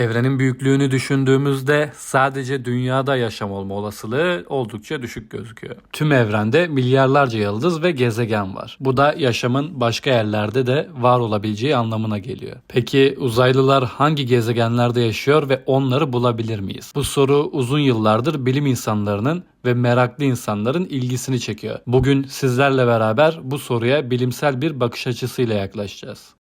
Evrenin büyüklüğünü düşündüğümüzde sadece dünyada yaşam olma olasılığı oldukça düşük gözüküyor. Tüm evrende milyarlarca yıldız ve gezegen var. Bu da yaşamın başka yerlerde de var olabileceği anlamına geliyor. Peki uzaylılar hangi gezegenlerde yaşıyor ve onları bulabilir miyiz? Bu soru uzun yıllardır bilim insanlarının ve meraklı insanların ilgisini çekiyor. Bugün sizlerle beraber bu soruya bilimsel bir bakış açısıyla yaklaşacağız.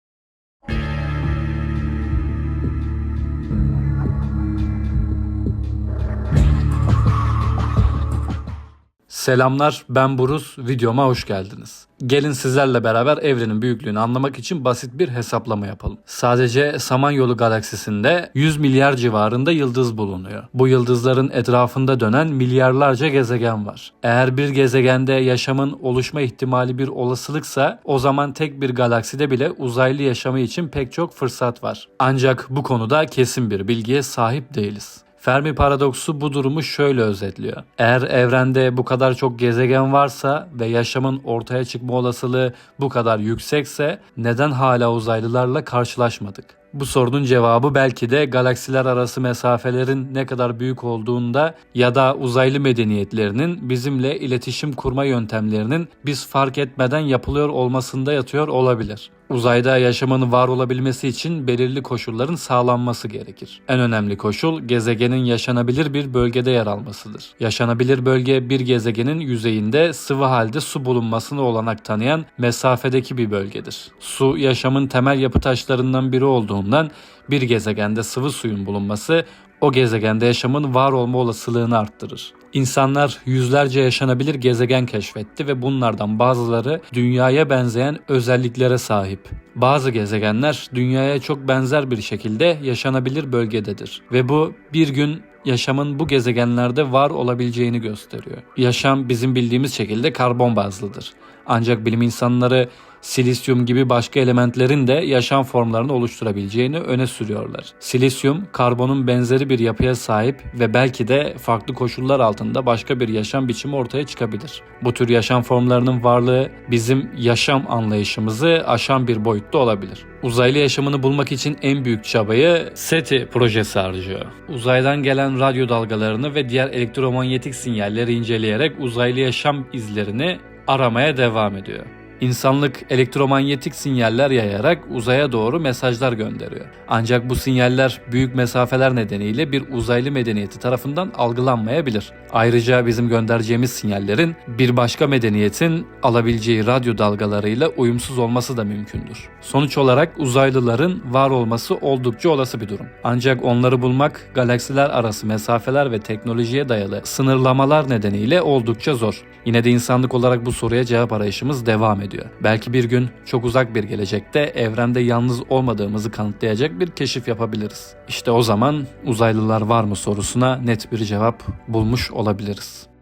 Selamlar ben Buruz videoma hoş geldiniz. Gelin sizlerle beraber evrenin büyüklüğünü anlamak için basit bir hesaplama yapalım. Sadece Samanyolu galaksisinde 100 milyar civarında yıldız bulunuyor. Bu yıldızların etrafında dönen milyarlarca gezegen var. Eğer bir gezegende yaşamın oluşma ihtimali bir olasılıksa o zaman tek bir galakside bile uzaylı yaşamı için pek çok fırsat var. Ancak bu konuda kesin bir bilgiye sahip değiliz. Fermi paradoksu bu durumu şöyle özetliyor. Eğer evrende bu kadar çok gezegen varsa ve yaşamın ortaya çıkma olasılığı bu kadar yüksekse neden hala uzaylılarla karşılaşmadık? Bu sorunun cevabı belki de galaksiler arası mesafelerin ne kadar büyük olduğunda ya da uzaylı medeniyetlerinin bizimle iletişim kurma yöntemlerinin biz fark etmeden yapılıyor olmasında yatıyor olabilir. Uzayda yaşamın var olabilmesi için belirli koşulların sağlanması gerekir. En önemli koşul gezegenin yaşanabilir bir bölgede yer almasıdır. Yaşanabilir bölge bir gezegenin yüzeyinde sıvı halde su bulunmasına olanak tanıyan mesafedeki bir bölgedir. Su yaşamın temel yapı taşlarından biri olduğundan bir gezegende sıvı suyun bulunması o gezegende yaşamın var olma olasılığını arttırır. İnsanlar yüzlerce yaşanabilir gezegen keşfetti ve bunlardan bazıları dünyaya benzeyen özelliklere sahip. Bazı gezegenler dünyaya çok benzer bir şekilde yaşanabilir bölgededir ve bu bir gün yaşamın bu gezegenlerde var olabileceğini gösteriyor. Yaşam bizim bildiğimiz şekilde karbon bazlıdır. Ancak bilim insanları silisyum gibi başka elementlerin de yaşam formlarını oluşturabileceğini öne sürüyorlar. Silisyum, karbonun benzeri bir yapıya sahip ve belki de farklı koşullar altında başka bir yaşam biçimi ortaya çıkabilir. Bu tür yaşam formlarının varlığı bizim yaşam anlayışımızı aşan bir boyutta olabilir. Uzaylı yaşamını bulmak için en büyük çabayı SETI projesi harcıyor. Uzaydan gelen radyo dalgalarını ve diğer elektromanyetik sinyalleri inceleyerek uzaylı yaşam izlerini aramaya devam ediyor. İnsanlık elektromanyetik sinyaller yayarak uzaya doğru mesajlar gönderiyor. Ancak bu sinyaller büyük mesafeler nedeniyle bir uzaylı medeniyeti tarafından algılanmayabilir. Ayrıca bizim göndereceğimiz sinyallerin bir başka medeniyetin alabileceği radyo dalgalarıyla uyumsuz olması da mümkündür. Sonuç olarak uzaylıların var olması oldukça olası bir durum. Ancak onları bulmak galaksiler arası mesafeler ve teknolojiye dayalı sınırlamalar nedeniyle oldukça zor. Yine de insanlık olarak bu soruya cevap arayışımız devam ediyor. Belki bir gün çok uzak bir gelecekte evrende yalnız olmadığımızı kanıtlayacak bir keşif yapabiliriz. İşte o zaman uzaylılar var mı sorusuna net bir cevap bulmuş olabiliriz.